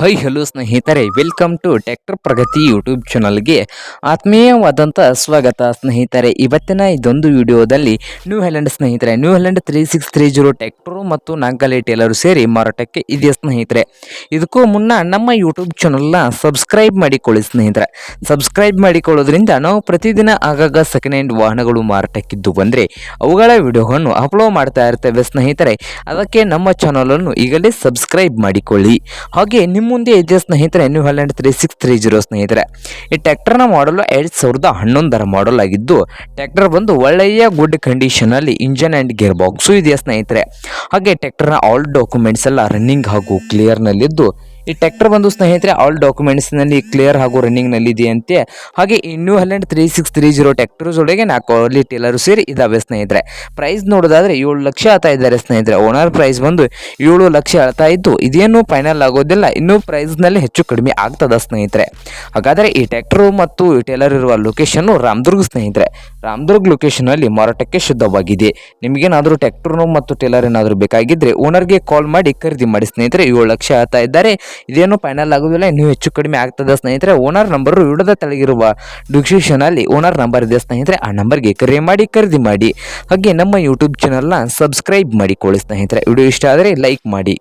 High hello ಸ್ನೇಹಿತರೆ. Welcome to tractor Pragati YouTube ಚಾನಲ್ಗೆ ಆತ್ಮೀಯವಾದಂಥ ಸ್ವಾಗತ, ಸ್ನೇಹಿತರೆ. ಇವತ್ತಿನ ಇದೊಂದು ವಿಡಿಯೋದಲ್ಲಿ ನ್ಯೂ ಹ್ಯಾಲೆಂಡ್ ಸ್ನೇಹಿತರೆ. New Holland three six three zero tractor ಮತ್ತು ನಾಲ್ಕಲೆ ಟೇಲರು ಸೇರಿ ಮಾರಾಟಕ್ಕೆ ಇದೆ ಸ್ನೇಹಿತರೆ? ಇದಕ್ಕೂ ಮುನ್ನ ನಮ್ಮ ಯೂಟ್ಯೂಬ್ ಚಾನಲ್ನ ಸಬ್ಸ್ಕ್ರೈಬ್ ಮಾಡಿಕೊಳ್ಳಿ, ಸ್ನೇಹಿತರೆ. ಸಬ್ಸ್ಕ್ರೈಬ್ ಮಾಡಿಕೊಳ್ಳೋದ್ರಿಂದ ನಾವು ಪ್ರತಿದಿನ ಆಗಾಗ ಸೆಕೆಂಡ್ ಹ್ಯಾಂಡ್ ವಾಹನಗಳು ಮಾರಾಟಕ್ಕಿದ್ದು ಬಂದರೆ ಅವುಗಳ ವಿಡಿಯೋವನ್ನು ಅಪ್ಲೋಡ್ ಮಾಡ್ತಾ ಇರ್ತೇವೆ, ಸ್ನೇಹಿತರೆ. ಅದಕ್ಕೆ ನಮ್ಮ ಚಾನಲನ್ನು ಈಗಲೇ ಸಬ್ಸ್ಕ್ರೈಬ್ ಮಾಡಿಕೊಳ್ಳಿ. ಹಾಗೆ ನಿಮ್ಮ ಮುಂದೆ ಇದೆ ಸ್ನೇಹಿತರೆ New Holland three six three zero ಸ್ನೇಹಿತರೆ. ಈ ಟ್ಯಾಕ್ಟರ್ನ ಮಾಡಲು ಎರಡು ಸಾವಿರದ ಹನ್ನೊಂದರ ಮಾಡಲ್ ಆಗಿದ್ದು ಟ್ಯಾಕ್ಟರ್ ಬಂದು ಒಳ್ಳೆಯ ಗುಡ್ ಕಂಡೀಷನಲ್ಲಿ ಇಂಜನ್ ಆ್ಯಂಡ್ ಗೇರ್ ಬಾಕ್ಸು ಇದೆಯಾ ಸ್ನೇಹಿತರೆ. ಹಾಗೆ ಟ್ಯಾಕ್ಟರ್ನ ಆಲ್ ಡಾಕ್ಯುಮೆಂಟ್ಸ್ ಎಲ್ಲ ರನ್ನಿಂಗ್ ಹಾಗೂ ಕ್ಲಿಯರ್ನಲ್ಲಿದ್ದು ಈ ಟ್ರ್ಯಾಕ್ಟರ್ ಬಂದು ಸ್ನೇಹಿತರೆ ಆಲ್ ಡಾಕ್ಯುಮೆಂಟ್ಸ್ನಲ್ಲಿ ಕ್ಲಿಯರ್ ಹಾಗೂ ರನ್ನಿಂಗ್ನಲ್ಲಿ ಇದೆಯಂತೆ. ಹಾಗೆ New Holland three six three zero tractor ಜೊತೆಗೆ ನಾಲ್ಕು ಅಲ್ಲಿ ಟೇಲರು ಸೇರಿ ಇದಾವೆ ಸ್ನೇಹಿತರೆ. ಪ್ರೈಸ್ ನೋಡೋದಾದ್ರೆ ಏಳು ಲಕ್ಷ ಆತ ಇದ್ದಾರೆ ಸ್ನೇಹಿತರೆ. ಓನರ್ ಪ್ರೈಸ್ ಬಂದು ಏಳು ಲಕ್ಷ ಆಳ್ತಾ ಇದ್ದು ಇದೇನು ಫೈನಲ್ ಆಗೋದಿಲ್ಲ. ಇನ್ನೂ ಪ್ರೈಸ್ನಲ್ಲಿ ಹೆಚ್ಚು ಕಡಿಮೆ ಆಗ್ತದ ಸ್ನೇಹಿತರೆ. ಹಾಗಾದರೆ ಈ ಟ್ರ್ಯಾಕ್ಟರ್ ಮತ್ತು ಈ ಟೇಲರ್ ಇರುವ ಲೊಕೇಶನ್ನು ರಾಮದುರ್ಗ ಸ್ನೇಹಿತರೆ. ರಾಮದುರ್ಗ್ ಲೊಕೇಶನಲ್ಲಿ ಮಾರಾಟಕ್ಕೆ ಶುದ್ಧವಾಗಿದೆ. ನಿಮಗೇನಾದರೂ ಟ್ರ್ಯಾಕ್ಟರ್ನು ಮತ್ತು ಟೇಲರ್ ಏನಾದರೂ ಬೇಕಾಗಿದ್ದರೆ ಓನರ್ಗೆ ಕಾಲ್ ಮಾಡಿ ಖರೀದಿ ಮಾಡಿ ಸ್ನೇಹಿತರೆ. ಏಳು ಲಕ್ಷ ಹೇಳ್ತಾ ಇದ್ದಾರೆ. ಇದೇನು ಫೈನಲ್ ಆಗುವುದಿಲ್ಲ ಇನ್ನೂ ಹೆಚ್ಚು ಕಡಿಮೆ ಆಗ್ತದೆ ಸ್ನೇಹಿತರೆ. ಓನರ್ ನಂಬರು ವಿಡಿಯೋದ ತೆಳಗಿರುವ ಡಿಸ್ಕ್ರಿಪ್ಷನಲ್ಲಿ ಓನರ್ ನಂಬರ್ ಇದೆ ಸ್ನೇಹಿತರೆ. ಆ ನಂಬರ್ಗೆ ಕರೆ ಮಾಡಿ, ಖರೀದಿ ಮಾಡಿ. ಹಾಗೆ ನಮ್ಮ ಯೂಟ್ಯೂಬ್ ಚಾನಲ್ನ ಸಬ್ಸ್ಕ್ರೈಬ್ ಮಾಡಿಕೊಳ್ಳಿ ಸ್ನೇಹಿತರೆ. ವಿಡಿಯೋ ಇಷ್ಟ ಆದರೆ ಲೈಕ್ ಮಾಡಿ.